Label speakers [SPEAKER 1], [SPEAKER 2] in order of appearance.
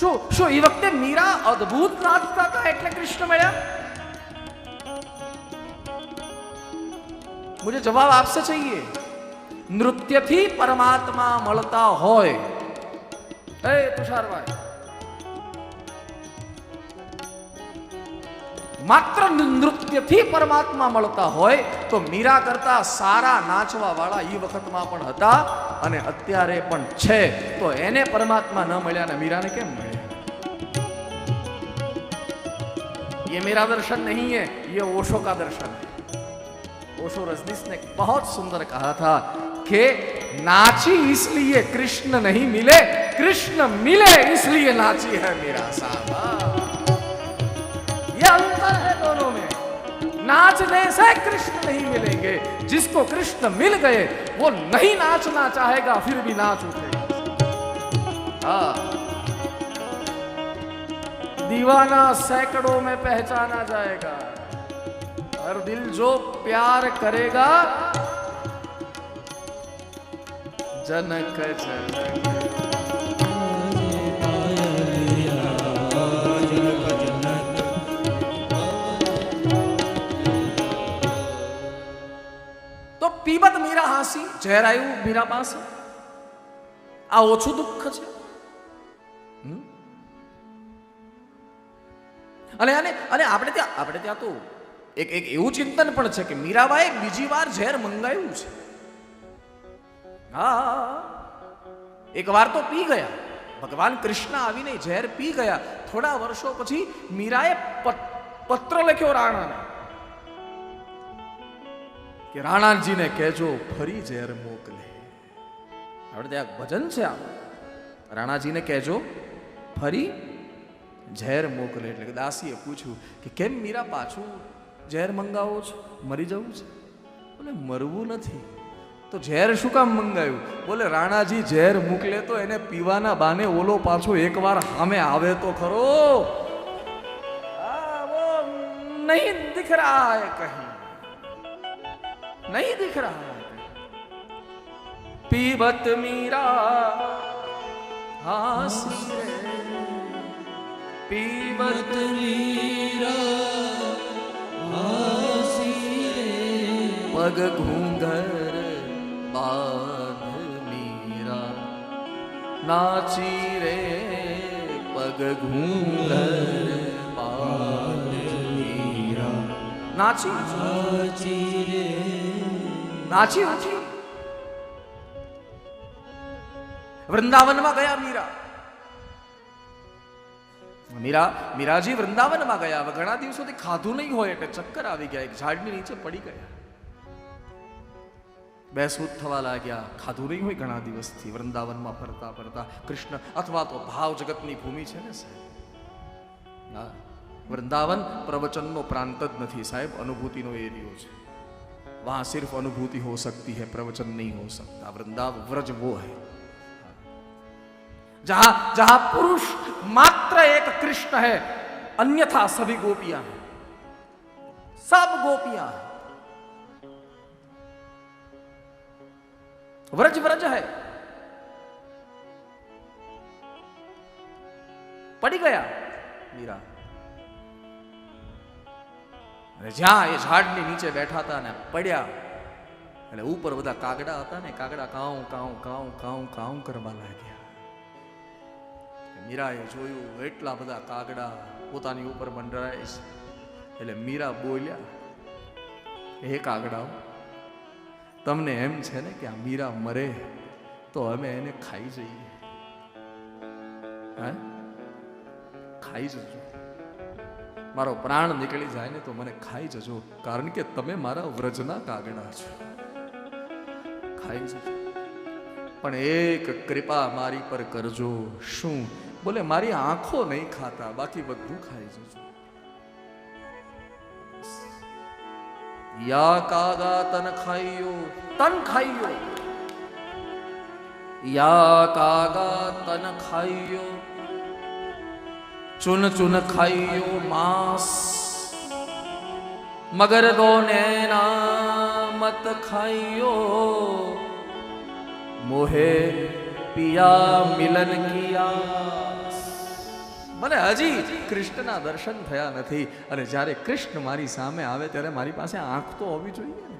[SPEAKER 1] શું શું, એ વખતે મીરા અદ્ભુત નાચતા હતા એટલે કૃષ્ણ મળ્યા? મુજે જવાબ આપશે જોઈએ. નૃત્યથી પરમાત્મા મળતા હોય. એ તુષારભાઈ. માત્ર નૃત્યથી પરમાત્મા મળતા હોય તો મીરા કરતા સારા નાચવા વાળા એ વખતમાં પણ હતા અને અત્યારે પણ છે તો એને પરમાત્મા ન મળ્યા ને મીરાને કેમ મળ્યા ये मेरा दर्शन नहीं है ये ओशो का दर्शन है ओशो रजनीश ने बहुत सुंदर कहा था कि नाची इसलिए कृष्ण नहीं मिले कृष्ण मिले इसलिए नाची है मेरा साहब ये अंतर है दोनों में नाचने से कृष्ण नहीं मिलेंगे। जिसको कृष्ण मिल गए, वो नहीं नाचना चाहेगा, फिर भी नाच उठेगा। हाँ। दीवाना सैकड़ों में पहचाना जाएगा। हर दिल जो प्यार करेगा, जनक जनक। ઝેર આવ્યું મીરા પાસે? આ ઓછું દુઃખ છે? અને અને અને આપણે ત્યાં આપણે ત્યાં તો એક એક એવું ચિંતન પણ છે કે મીરાબાએ બીજી વાર ઝેર મંગાવ્યું છે. હા. એક વાર તો પી ગયા. ભગવાન કૃષ્ણ આવીને ઝેર પી ગયા. થોડા વર્ષો પછી મીરાએ પત- પત્ર લખ્યો રાણાને. કે રાણાજીને કહેજો, ફરી ઝેર મોકલે. આપણે ત્યાં ભજન છે આ રાણાજીને કહેજો, ફરી ઝેર મોકલે. એટલે કે દાસીએ પૂછ્યું કે કેમ મીરા પાછું ઝેર મંગાવો છો? મરી જવું છે? બોલે, મરવું નથી. તો ઝેર શું કામ મંગાવ્યું બોલે, રાણાજી ઝેર મોકલે તો એને પીવાના બાને ઓલો પાછો એકવાર સામે આવે તો ખરો. નહીં રહા કહી. नहीं दिख रहा है पीबत मीरा हासी रे पीबत पग घूंघर बांध मीरा नाची रे पग घूंघर बांध मीरा नाची નાચી ઉઠી. વૃંદાવનમાં ગયા મીરા. મીરા, મીરાજી વૃંદાવનમાં ગયા. ઘણા દિવસોથી ખાધું નહીં હોય એટલે ચક્કર આવી ગયા. એક ઝાડની નીચે પડી ગયા. બેસૂત થવા લાગ્યા. ખાધું નહીં હોય ઘણા દિવસથી. વૃંદાવનમાં ફરતા ફરતા કૃષ્ણ અથવા તો ભાવ જગતની ભૂમિ છે ને સાહેબ? વૃંદાવન પ્રવચનનો પ્રાંત જ નથી સાહેબ. અનુભૂતિનો એરિયો છે. वहाँ सिर्फ़ अनुभूति हो सकती है, प्रवचन नहीं हो सकता। वृंदाव व्रज वो है। जहाँ जहाँ पुरुष मात्र एक कृष्ण है, अन्यथा सभी गोपियाँ हैं। सब गोपियाँ हैं। व्रज व्रज है। पड़ी गया। मीरा। અને જ્યાં એ ઝાડની નીચે બેઠા હતા ને પડ્યા, એટલે ઉપર બધા કાગડા હતા ને, કાગડા કાઉ કાઉ કાઉ કાઉ કાઉ કરવા લાગ્યા. મીરાએ જોયું એટલા બધા કાગડા પોતાની ઉપર મંડરાય છે. એટલે મીરા બોલ્યા, હે કાગડાઓ, તમને એમ છે ને કે આ મીરા મરે, તો અમે એને ખાઈ જઈએ. હે? ખાઈ જજો. મારો પ્રાણ નીકળી જાય ને તો મને ખાઈ જજો. કારણ કે તમે મારા વ્રજના કાગડા છો. ખાઈ જજો. પણ એક કૃપા મારી પર કરજો. શું? બોલે, મારી આંખો નહીં ખાતા, બાકી બધું ખાઈ જજો. યા કાગા તન ખાઈયો તન ખાઈયો. યા કાગા તન ખાઈયો ચૂન ચૂન ખાયો માસ મગર ગોને મત ખાયો મોહે પિયા મિલન કિયા મને હજી કૃષ્ણના દર્શન થયા નથી અને જ્યારે કૃષ્ણ મારી સામે આવે ત્યારે મારી પાસે આંખ તો હોવી જોઈએ ને